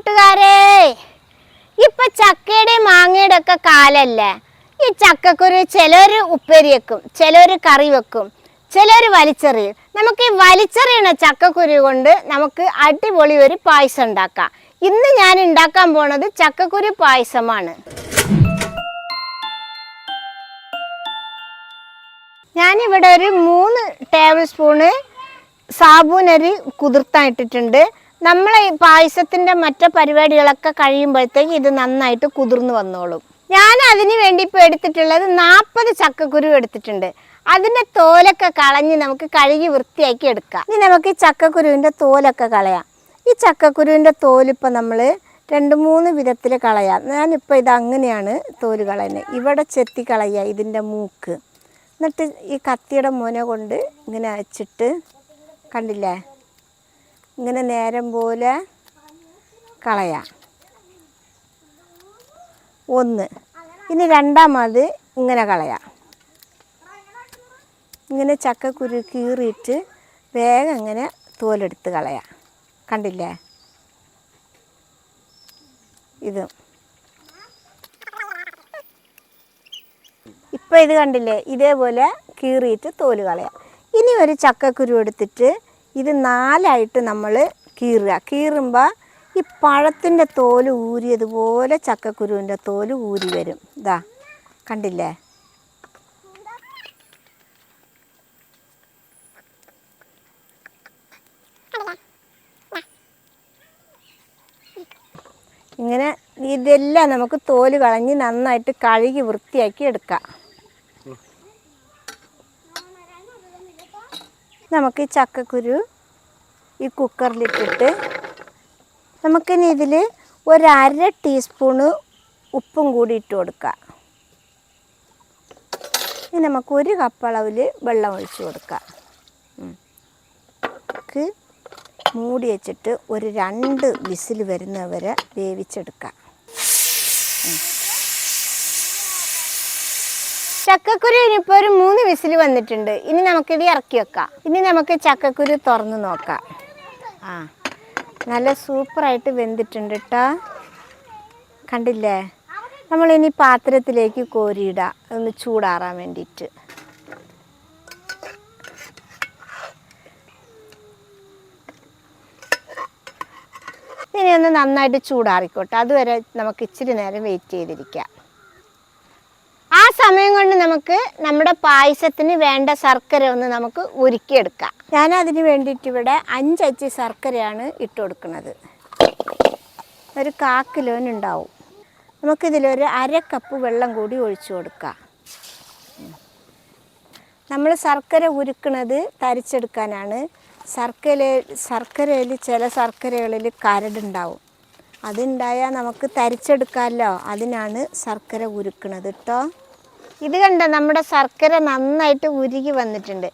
കൂട്ടുകാരെ ഇപ്പൊ ചക്കയുടെ മാങ്ങയുടെ ഒക്കെ കാലല്ലേ? ഈ ചക്കക്കുരു ചിലർ ഉപ്പേരി വെക്കും ചിലർ കറി വെക്കും ചിലർ വലിച്ചെറിയും. നമുക്ക് ഈ വലിച്ചെറിയണ ചക്കക്കുരു കൊണ്ട് നമുക്ക് അടിപൊളി ഒരു പായസം ഉണ്ടാക്കാം. ഇന്ന് ഞാൻ ഉണ്ടാക്കാൻ പോണത് ചക്കക്കുരു പായസമാണ്. ഞാനിവിടെ ഒരു മൂന്ന് ടേബിൾ സ്പൂണ് സാബൂനരി കുതിർത്താൻ ഇട്ടിട്ടുണ്ട്. നമ്മൾ ഈ പായസത്തിന്റെ മറ്റു പരിപാടികളൊക്കെ കഴിയുമ്പോഴത്തേക്ക് ഇത് നന്നായിട്ട് കുതിർന്നു വന്നോളും. ഞാൻ അതിന് വേണ്ടി ഇപ്പോൾ എടുത്തിട്ടുള്ളത് നാൽപ്പത് ചക്കക്കുരു എടുത്തിട്ടുണ്ട്. അതിന്റെ തോലൊക്കെ കളഞ്ഞ് നമുക്ക് കഴുകി വൃത്തിയാക്കി എടുക്കാം. ഇനി നമുക്ക് ഈ ചക്കക്കുരുവിന്റെ തോലൊക്കെ കളയാം. ഈ ചക്കക്കുരുവിന്റെ തോലിപ്പോൾ നമ്മൾ രണ്ട് മൂന്ന് വിധത്തിൽ കളയാം. ഞാനിപ്പോൾ ഇത് അങ്ങനെയാണ് തോൽ കളയുന്നത് ഇവിടെ ചെത്തി കളയുക ഇതിന്റെ മൂക്ക്. എന്നിട്ട് ഈ കത്തിയുടെ മുന കൊണ്ട് ഇങ്ങനെ അച്ചിട്ട് കണ്ടില്ലേ? ഇങ്ങനെ നേരം പോലെ കളയാം. ഒന്ന്. ഇനി രണ്ടാമത് ഇങ്ങനെ കളയാം. ഇങ്ങനെ ചക്കക്കുരു കീറിയിട്ട് വേഗം ഇങ്ങനെ തോലെടുത്ത് കളയാം. കണ്ടില്ലേ? ഇത്. ഇപ്പം ഇത് കണ്ടില്ലേ? ഇതേപോലെ കീറിയിട്ട് തോൽ കളയാം. ഇനി ഒരു ചക്കക്കുരു എടുത്തിട്ട് ഇത് നാലായിട്ട് നമ്മൾ കീറുക. കീറുമ്പോൾ ഈ പഴത്തിന്റെ തോൽ ഊരിയതുപോലെ ചക്കക്കുരുവിന്റെ തോൽ ഊരി വരും. ഇതാ കണ്ടില്ലേ? ഇങ്ങനെ ഇതെല്ലാം നമുക്ക് തോൽ കളഞ്ഞ് നന്നായിട്ട് കഴുകി വൃത്തിയാക്കി എടുക്കാം. നമുക്ക് ചക്കക്കുരു ഈ കുക്കറിലിട്ടിട്ട് നമുക്കിനി ഇതിൽ ഒരര ടീസ്പൂണ് ഉപ്പും കൂടി ഇട്ട് കൊടുക്കാം. ഇനി നമുക്ക് ഒരു കപ്പ് അളവിൽ വെള്ളം ഒഴിച്ച് കൊടുക്കാം. നമുക്ക് മൂടി വെച്ചിട്ട് ഒരു രണ്ട് വിസിൽ വരുന്നവരെ വേവിച്ചെടുക്കാം. ചക്കക്കുരു ഇനിയിപ്പോൾ ഒരു മൂന്ന് വിസിൽ വന്നിട്ടുണ്ട്. ഇനി നമുക്കിത് ഇറക്കി വെക്കാം. ഇനി നമുക്ക് ചക്കക്കുരു തുറന്നു നോക്കാം. ആ നല്ല സൂപ്പറായിട്ട് വെന്തിട്ടുണ്ട് കേട്ടോ കണ്ടില്ലേ? നമ്മളിനി പാത്രത്തിലേക്ക് കോരിയിടാം. ഒന്ന് ചൂടാറാൻ വേണ്ടിയിട്ട്. ഇനി ഒന്ന് നന്നായിട്ട് ചൂടാറിക്കോട്ടെ. അതുവരെ നമുക്ക് ഇച്ചിരി നേരം വെയിറ്റ് ചെയ്തിരിക്കാം. സമയം കൊണ്ട് നമുക്ക് നമ്മുടെ പായസത്തിന് വേണ്ട ശർക്കര ഒന്ന് നമുക്ക് ഉരുക്കിയെടുക്കാം. ഞാൻ അതിന് വേണ്ടിയിട്ട് ഇവിടെ അഞ്ചച്ചി ശർക്കരയാണ് ഇട്ട് കൊടുക്കുന്നത്. ഒരു കാ കിലോനുണ്ടാവും. നമുക്കിതിലൊരു അര കപ്പ് വെള്ളം കൂടി ഒഴിച്ചു കൊടുക്കാം. നമ്മൾ ശർക്കര ഉരുക്കുന്നത് തരിച്ചെടുക്കാനാണ്. ശർക്കര ശർക്കരയിൽ ചില ശർക്കരകളിൽ കരടുണ്ടാവും. അതുണ്ടായാൽ നമുക്ക് തരിച്ചെടുക്കാമല്ലോ. അതിനാണ് ശർക്കര ഉരുക്കുന്നത് കേട്ടോ ഇത് കണ്ട നമ്മുടെ ശർക്കര നന്നായിട്ട് ഉരുകി വന്നിട്ടുണ്ട്.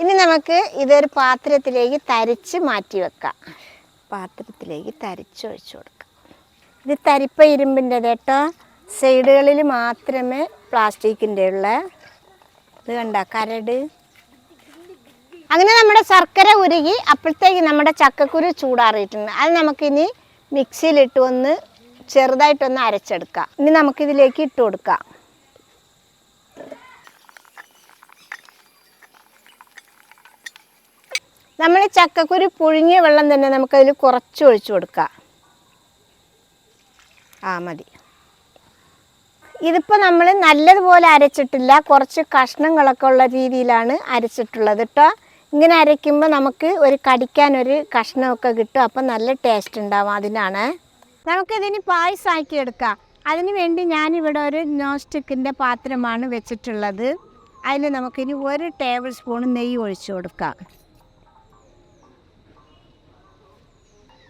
ഇനി നമുക്ക് ഇതൊരു പാത്രത്തിലേക്ക് തരിച്ച് മാറ്റി വെക്കാം. പാത്രത്തിലേക്ക് തരിച്ച് ഒഴിച്ചു കൊടുക്കാം. ഇത് തരിപ്പ ഇരുമ്പിന്റെ കേട്ടോ. സൈഡുകളിൽ മാത്രമേ പ്ലാസ്റ്റിക്കിന്റെ ഉള്ള ഇത് കണ്ട കരട്. അങ്ങനെ നമ്മുടെ ശർക്കര ഉരുകി അപ്പോഴത്തേക്ക് നമ്മുടെ ചക്കക്കുരു ചൂടാറിയിട്ടുണ്ട്. അത് നമുക്കിനി മിക്സിയിലിട്ട് ഒന്ന് ചെറുതായിട്ടൊന്ന് അരച്ചെടുക്കാം. ഇനി നമുക്കിതിലേക്ക് ഇട്ട് കൊടുക്കാം. നമ്മൾ ചക്കക്കുരു പുഴുങ്ങിയ വെള്ളം തന്നെ നമുക്കതിൽ കുറച്ച് ഒഴിച്ചു കൊടുക്കാം. ആ മതി. ഇതിപ്പോൾ നമ്മൾ നല്ലതുപോലെ അരച്ചിട്ടില്ല. കുറച്ച് കഷ്ണങ്ങളൊക്കെ ഉള്ള രീതിയിലാണ് അരച്ചിട്ടുള്ളത് കേട്ടോ ഇങ്ങനെ അരയ്ക്കുമ്പോൾ നമുക്ക് ഒരു കടിക്കാനൊരു കഷ്ണമൊക്കെ കിട്ടും. അപ്പം നല്ല ടേസ്റ്റ് ഉണ്ടാവും അതിനാണ്. നമുക്കിതിന് പായസമാക്കി എടുക്കാം. അതിന് വേണ്ടി ഞാനിവിടെ ഒരു നോൺ സ്റ്റിക്കിന്റെ പാത്രമാണ് വെച്ചിട്ടുള്ളത്. അതിൽ നമുക്കിനി ഒരു ടേബിൾ സ്പൂൺ നെയ്യ് ഒഴിച്ചു കൊടുക്കാം.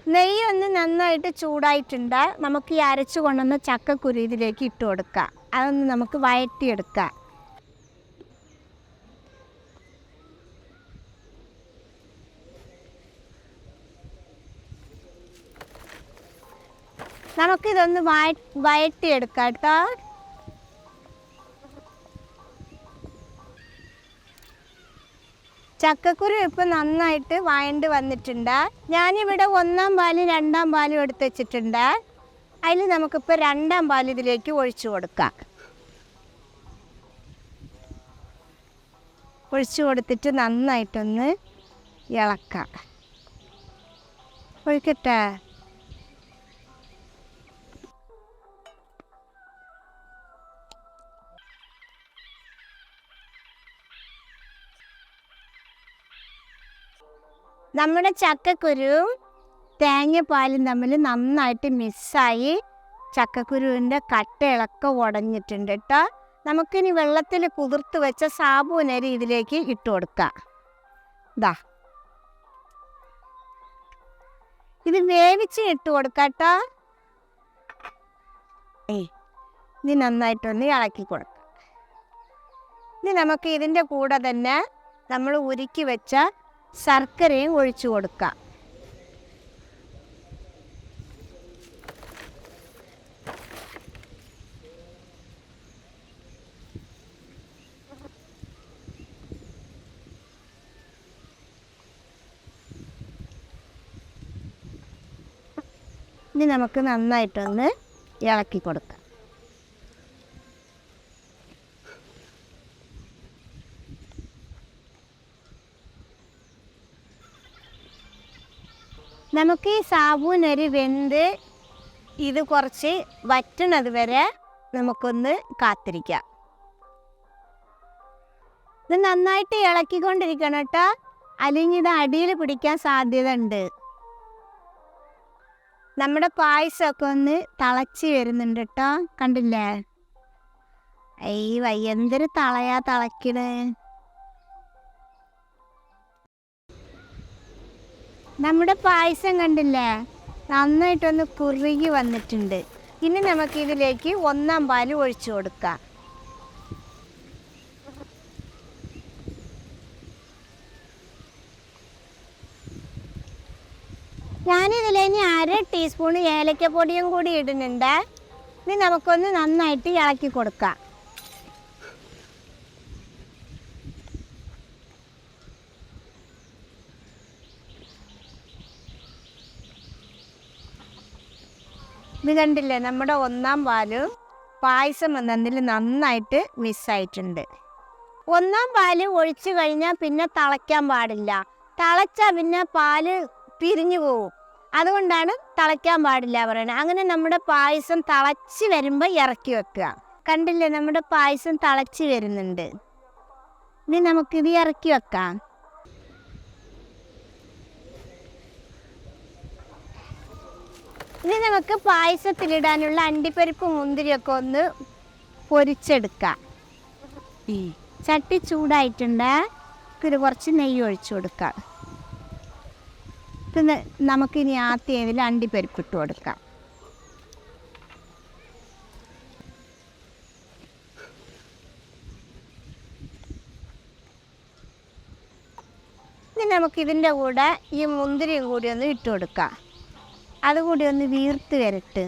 നെയ്യ് ഒന്ന് നന്നായിട്ട് ചൂടായിട്ടുണ്ട്. നമുക്ക് ഈ അരച്ചു കൊണ്ടുവന്ന ചക്കക്കുരു ഇതിലേക്ക് ഇട്ട് കൊടുക്കാം. അതൊന്ന് നമുക്ക് വഴറ്റിയെടുക്കാം. നമുക്കിതൊന്ന് വഴ വഴറ്റിയെടുക്കാം കേട്ടോ. ചക്കക്കുരു ഇപ്പം നന്നായിട്ട് വഴണ്ട് വന്നിട്ടുണ്ട്. ഞാനിവിടെ ഒന്നാം പാലും രണ്ടാം പാലും എടുത്ത് വെച്ചിട്ടുണ്ട്. അതിൽ നമുക്കിപ്പോൾ രണ്ടാം പാൽ ഇതിലേക്ക് ഒഴിച്ചു കൊടുക്കാം. ഒഴിച്ചു കൊടുത്തിട്ട് നന്നായിട്ടൊന്ന് ഇളക്കാം. ഒഴിക്കട്ടെ? നമ്മുടെ ചക്കക്കുരുവും തേങ്ങാപ്പാലും തമ്മിൽ നന്നായിട്ട് മിസ്സായി ചക്കക്കുരുവിന്റെ കട്ടയിളക്ക ഉടഞ്ഞിട്ടുണ്ട് കേട്ടോ നമുക്കിനി വെള്ളത്തിൽ കുതിർത്ത് വെച്ച സാബൂനരി ഇതിലേക്ക് ഇട്ട് കൊടുക്കാം. ഇതാ ഇത് വേവിച്ച് ഇട്ട് കൊടുക്കട്ടോ ഏ ഇനി നന്നായിട്ടൊന്ന് ഇളക്കി കൊടുക്കാം. ഇനി നമുക്ക് ഇതിന്റെ കൂടെ തന്നെ നമ്മൾ ഉരുക്കി വെച്ച ശർക്കരയും ഒഴിച്ചു കൊടുക്കാം. ഇനി നമുക്ക് നന്നായിട്ടൊന്ന് ഇളക്കി കൊടുക്കാം. നമുക്ക് ഈ സാബൂൻ ഒരു വെന്ത് ഇത് കുറച്ച് വറ്റണത് വരെ നമുക്കൊന്ന് കാത്തിരിക്കാം. ഇത് നന്നായിട്ട് ഇളക്കിക്കൊണ്ടിരിക്കണം കേട്ടോ. അല്ലെങ്കിൽ ഇത് അടിയിൽ പിടിക്കാൻ സാധ്യത ഉണ്ട് നമ്മുടെ പായസമൊക്കെ ഒന്ന് തിളച്ച് വരുന്നുണ്ട് കേട്ടോ. കണ്ടില്ലേ? അയ്യ വയ്യ എന്തൊരു തളയാ തിളക്കണ്. നമ്മുടെ പായസം കണ്ടില്ലേ? നന്നായിട്ടൊന്ന് കുറുകി വന്നിട്ടുണ്ട്. ഇനി നമുക്ക് ഇതിലേക്ക് ഒന്നാം പാൽ ഒഴിച്ചു കൊടുക്കാം. ഞാനിതിലേക്ക് അര ടീസ്പൂൺ ഏലക്കപ്പൊടിയും കൂടി ഇടുന്നുണ്ട്. ഇനി നമുക്കൊന്ന് നന്നായിട്ട് ഇളക്കി കൊടുക്കാം. കണ്ടില്ലേ? നമ്മുടെ ഒന്നാം പാൽ പായസം എന്നതിൽ നന്നായിട്ട് മിസ്സായിട്ടുണ്ട് ഒന്നാം പാൽ ഒഴിച്ചു കഴിഞ്ഞാൽ പിന്നെ തിളയ്ക്കാൻ പാടില്ല. തിളച്ചാൽ പിന്നെ പാൽ പിരിഞ്ഞു പോവും. അതുകൊണ്ടാണ് തിളയ്ക്കാൻ പാടില്ല പറയുന്നത് അങ്ങനെ നമ്മുടെ പായസം തിളച്ച് വരുമ്പോൾ ഇറക്കി വെക്കുക. കണ്ടില്ലേ? നമ്മുടെ പായസം തിളച്ച് വരുന്നുണ്ട്. ഇനി നമുക്കിത് ഇറക്കി വെക്കാം. ഇനി നമുക്ക് പായസത്തിലിടാനുള്ള അണ്ടിപ്പരിപ്പ് മുന്തിരിയൊക്കെ ഒന്ന് പൊരിച്ചെടുക്കാം. ഈ ചട്ടി ചൂടായിട്ടുണ്ട്. ഇത് കുറച്ച് നെയ്യ് ഒഴിച്ചു കൊടുക്കാം. പിന്നെ നമുക്കിനി ആദ്യം ഇതിൽ അണ്ടിപ്പരിപ്പ് ഇട്ട് കൊടുക്കാം. ഇനി നമുക്കിതിന്റെ കൂടെ ഈ മുന്തിരിയും കൂടി ഒന്ന് ഇട്ട് കൊടുക്കാം. അതുകൂടി ഒന്ന് വീർത്ത് വരട്ട്.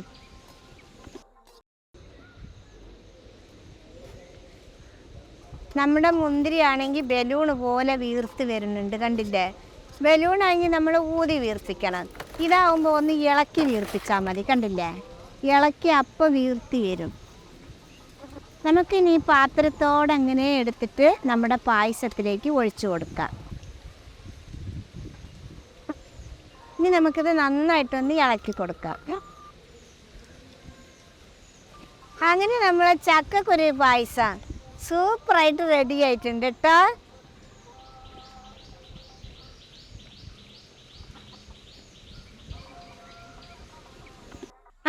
നമ്മുടെ മുന്തിരിയാണെങ്കിൽ ബലൂൺ പോലെ വീർത്ത് വരുന്നുണ്ട് കണ്ടില്ലേ? ബലൂൺ ആണെങ്കിൽ നമ്മൾ ഊതി വീർപ്പിക്കണം. ഇതാവുമ്പോൾ ഒന്ന് ഇളക്കി വീർപ്പിച്ചാൽ മതി കണ്ടില്ലേ? ഇളക്കി അപ്പം വീർത്തി വരും. നമുക്കിനി പാത്രത്തോടെ അങ്ങനെ എടുത്തിട്ട് നമ്മുടെ പായസത്തിലേക്ക് ഒഴിച്ചു കൊടുക്കാം. ഇനി നമുക്കിത് നന്നായിട്ടൊന്ന് ഇളക്കി കൊടുക്കാം. അങ്ങനെ നമ്മളെ ചക്കക്കുരു പായസം സൂപ്പറായിട്ട് റെഡി ആയിട്ടുണ്ട് കേട്ടോ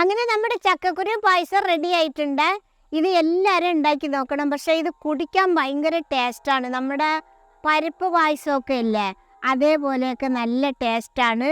അങ്ങനെ നമ്മുടെ ചക്കക്കുരു പായസം റെഡി ആയിട്ടുണ്ട്. ഇത് എല്ലാവരും ഉണ്ടാക്കി നോക്കണം. പക്ഷേ ഇത് കുടിക്കാൻ ഭയങ്കര ടേസ്റ്റാണ് നമ്മുടെ പരിപ്പ് പായസമൊക്കെ ഇല്ലേ അതേപോലെയൊക്കെ നല്ല ടേസ്റ്റാണ്